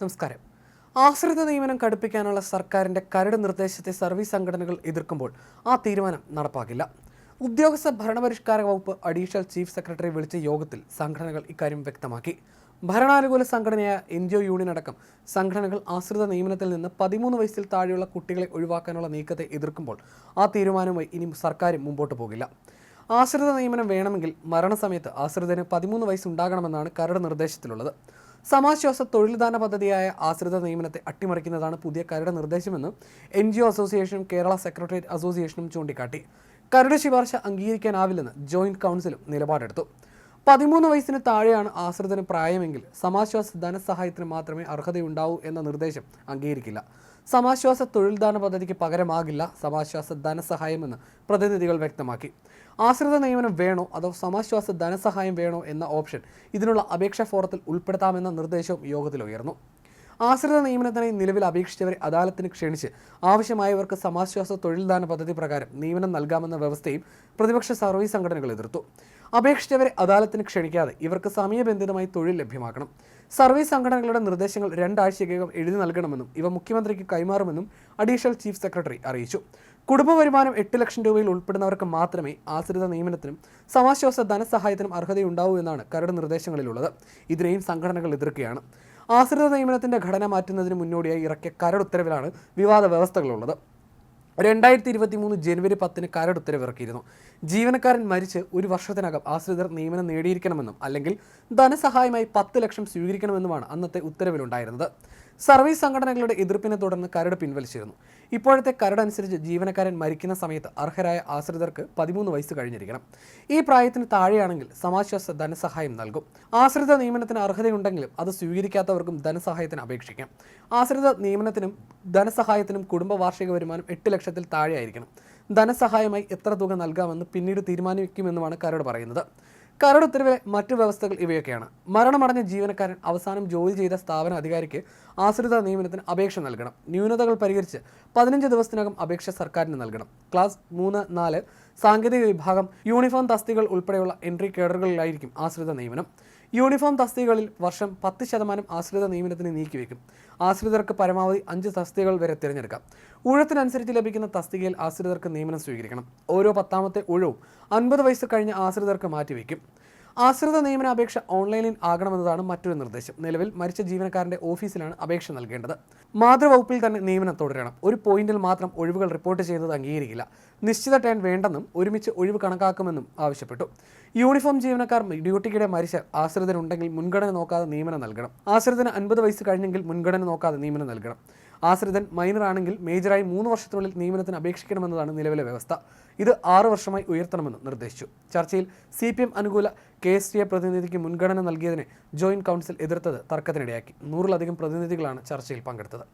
നമസ്കാരം. ആശ്രിത നിയമനം കടുപ്പിക്കാനുള്ള സർക്കാരിന്റെ കരട് നിർദ്ദേശത്തെ സർവീസ് സംഘടനകൾ എതിർക്കുമ്പോൾ ആ തീരുമാനം നടപ്പാക്കില്ല ഉദ്യോഗസ്ഥ ഭരണപരിഷ്കാര വകുപ്പ് അഡീഷണൽ ചീഫ് സെക്രട്ടറി വിളിച്ച യോഗത്തിൽ സംഘടനകൾ ഇക്കാര്യം വ്യക്തമാക്കി. ഭരണാനുകൂല സംഘടനയായ എൻ ജി ഒ യൂണിയൻ അടക്കം സംഘടനകൾ ആശ്രിത നിയമനത്തിൽ നിന്ന് പതിമൂന്ന് വയസ്സിൽ താഴെയുള്ള കുട്ടികളെ ഒഴിവാക്കാനുള്ള നീക്കത്തെ എതിർക്കുമ്പോൾ ആ തീരുമാനവുമായി ഇനി സർക്കാർ മുമ്പോട്ട് പോകില്ല. ആശ്രിത നിയമനം വേണമെങ്കിൽ മരണസമയത്ത് ആശ്രിതന് പതിമൂന്ന് വയസ്സുണ്ടാകണമെന്നാണ് കരട് നിർദ്ദേശത്തിലുള്ളത്. സമാശ്വാസ തൊഴിൽദാന പദ്ധതിയായ ആശ്രിത നിയമനത്തെ അട്ടിമറിക്കുന്നതാണ് പുതിയ കരട് നിർദ്ദേശമെന്ന് എൻ ജി ഒ അസോസിയേഷനും കേരള സെക്രട്ടേറിയറ്റ് അസോസിയേഷനും ചൂണ്ടിക്കാട്ടി. കരട് ശുപാർശ അംഗീകരിക്കാനാവില്ലെന്ന് ജോയിന്റ് കൗൺസിലും നിലപാടെടുത്തു. പതിമൂന്ന് വയസ്സിന് താഴെയാണ് ആശ്രിതന് പ്രായമെങ്കിൽ സമാശ്വാസ ധനസഹായത്തിന് മാത്രമേ അർഹതയുണ്ടാവൂ എന്ന നിർദ്ദേശം അംഗീകരിക്കില്ല. സമാശ്വാസ തൊഴിൽദാന പദ്ധതിക്ക് പകരമാകില്ല സമാശ്വാസ ധനസഹായമെന്ന് പ്രതിനിധികൾ വ്യക്തമാക്കി. ആശ്രിത നിയമനം വേണോ അതോ സമാശ്വാസ ധനസഹായം വേണോ എന്ന ഓപ്ഷൻ ഇതിനുള്ള അപേക്ഷാ ഫോറത്തിൽ ഉൾപ്പെടുത്താമെന്ന നിർദ്ദേശവും യോഗത്തിൽ ഉയർന്നു. ആശ്രിത നിയമനത്തിനായി നിലവിൽ അപേക്ഷിച്ചവരെ അദാലത്തിന് ക്ഷണിച്ച് ആവശ്യമായവർക്ക് സമാശ്വാസ തൊഴിൽദാന പദ്ധതി പ്രകാരം നിയമനം നൽകാമെന്ന വ്യവസ്ഥയും പ്രതിപക്ഷ സർവീസ് സംഘടനകൾ എതിർത്തു. അപേക്ഷിച്ചവരെ അദാലത്തിന് ക്ഷണിക്കാതെ ഇവർക്ക് സമയബന്ധിതമായി തൊഴിൽ ലഭ്യമാക്കണം. സർവീസ് സംഘടനകളുടെ നിർദ്ദേശങ്ങൾ രണ്ടാഴ്ചയ്ക്കകം എഴുതി നൽകണമെന്നും ഇവ മുഖ്യമന്ത്രിക്ക് കൈമാറുമെന്നും അഡീഷണൽ ചീഫ് സെക്രട്ടറി അറിയിച്ചു. കുടുംബ വരുമാനം എട്ട് ലക്ഷം രൂപയിൽ ഉൾപ്പെടുന്നവർക്ക് മാത്രമേ ആശ്രിത നിയമനത്തിനും സമാശ്വാസ ധനസഹായത്തിനും അർഹതയുണ്ടാവൂ എന്നാണ് കരട് നിർദ്ദേശങ്ങളിലുള്ളത്. ഇതിനെയും സംഘടനകൾ എതിർക്കുകയാണ്. ആശ്രിത നിയമനത്തിന്റെ ഘടന മാറ്റുന്നതിന് മുന്നോടിയായി ഇറക്കിയ കരട് ഉത്തരവിലാണ് വിവാദ വ്യവസ്ഥകളുള്ളത്. രണ്ടായിരത്തി ഇരുപത്തി മൂന്ന് ജനുവരി പത്തിന് കരട് ഉത്തരവിറക്കിയിരുന്നു. ജീവനക്കാരൻ മരിച്ച് ഒരു വർഷത്തിനകം ആശ്രിതർ നിയമനം നേടിയിരിക്കണമെന്നും അല്ലെങ്കിൽ ധനസഹായമായി പത്ത് ലക്ഷം സ്വീകരിക്കണമെന്നുമാണ് അന്നത്തെ ഉത്തരവിലുണ്ടായിരുന്നത്. സർവീസ് സംഘടനകളുടെ എതിർപ്പിനെ തുടർന്ന് കരട് പിൻവലിച്ചിരുന്നു. ഇപ്പോഴത്തെ കരട് അനുസരിച്ച് ജീവനക്കാരൻ മരിക്കുന്ന സമയത്ത് അർഹരായ ആശ്രിതർക്ക് പതിമൂന്ന് വയസ്സ് കഴിഞ്ഞിരിക്കണം. ഈ പ്രായത്തിന് താഴെയാണെങ്കിൽ സമാശ്വാസ ധനസഹായം നൽകും. ആശ്രിത നിയമനത്തിന് അർഹതയുണ്ടെങ്കിലും അത് സ്വീകരിക്കാത്തവർക്കും ധനസഹായത്തിന് അപേക്ഷിക്കാം. ആശ്രിത നിയമനത്തിനും ധനസഹായത്തിനും കുടുംബ വാർഷിക വരുമാനം എട്ട് ലക്ഷത്തിൽ താഴെയായിരിക്കണം. ധനസഹായമായി എത്ര തുക നൽകാമെന്ന് പിന്നീട് തീരുമാനിക്കുമെന്നുമാണ് കരട് പറയുന്നത്. കരട് ഉത്തരവിലെ മറ്റു വ്യവസ്ഥകൾ ഇവയൊക്കെയാണ്. മരണമടഞ്ഞ ജീവനക്കാരൻ അവസാനം ജോലി ചെയ്ത സ്ഥാപന അധികാരിക്ക് ആശ്രിത നിയമനത്തിന് അപേക്ഷ നൽകണം. ന്യൂനതകൾ പരിഹരിച്ച് പതിനഞ്ച് ദിവസത്തിനകം അപേക്ഷ സർക്കാരിന് നൽകണം. ക്ലാസ് മൂന്ന് നാല് സാങ്കേതിക വിഭാഗം യൂണിഫോം തസ്തികൾ ഉൾപ്പെടെയുള്ള എൻട്രി കേഡറുകളിലായിരിക്കും ആശ്രിത നിയമനം. യൂണിഫോം തസ്തികകളിൽ വർഷം പത്ത് ശതമാനം ആശ്രിത നിയമനത്തിന് നീക്കിവെക്കും. ആശ്രിതർക്ക് പരമാവധി അഞ്ച് തസ്തികകൾ വരെ തിരഞ്ഞെടുക്കാം. ഊഴത്തിനനുസരിച്ച് ലഭിക്കുന്ന തസ്തികയിൽ ആശ്രിതർക്ക് നിയമനം സ്വീകരിക്കണം. ഓരോ പത്താമത്തെ ഊഴവും അൻപത് വയസ്സ് കഴിഞ്ഞ ആശ്രിതർക്ക് മാറ്റിവെക്കും. ആശ്രിത നിയമന അപേക്ഷ ഓൺലൈനിൽ ആകണമെന്നതാണ് മറ്റൊരു നിർദ്ദേശം. നിലവിൽ മരിച്ച ജീവനക്കാരന്റെ ഓഫീസിലാണ് അപേക്ഷ നൽകേണ്ടത്. മാതൃവകുപ്പിൽ തന്നെ നിയമനം തുടരണം. ഒരു പോയിന്റിൽ മാത്രം ഒഴിവുകൾ റിപ്പോർട്ട് ചെയ്യുന്നത് അംഗീകരിക്കില്ല. നിശ്ചിത ടേൺ വേണ്ടെന്നും ഒരുമിച്ച് ഒഴിവ് കണക്കാക്കുമെന്നും ആവശ്യപ്പെട്ടു. യൂണിഫോം ജീവനക്കാർ ഡ്യൂട്ടിക്കിടെ മരിച്ച ആശ്രിതനുണ്ടെങ്കിൽ മുൻഗണന നോക്കാതെ നിയമനം നൽകണം. ആശ്രിതന് അൻപത് വയസ്സ് കഴിഞ്ഞെങ്കിൽ മുൻഗണന നോക്കാതെ നിയമനം നൽകണം. ആശ്രിതൻ മൈനറാണെങ്കിൽ മേജറായി മൂന്ന് വർഷത്തിനുള്ളിൽ നിയമനത്തിന് അപേക്ഷിക്കണമെന്നതാണ് നിലവിലെ വ്യവസ്ഥ. ഇത് ആറു വർഷമായി ഉയർത്തണമെന്നും നിർദ്ദേശിച്ചു. ചർച്ചയിൽ സി പി എം അനുകൂല കെ എസ് ടി എ പ്രതിനിധിക്ക് മുൻഗണന നൽകിയതിനെ ജോയിന്റ് കൗൺസിൽ എതിർത്തത് തർക്കത്തിനിടയാക്കി. നൂറിലധികം പ്രതിനിധികളാണ് ചർച്ചയിൽ പങ്കെടുത്തത്.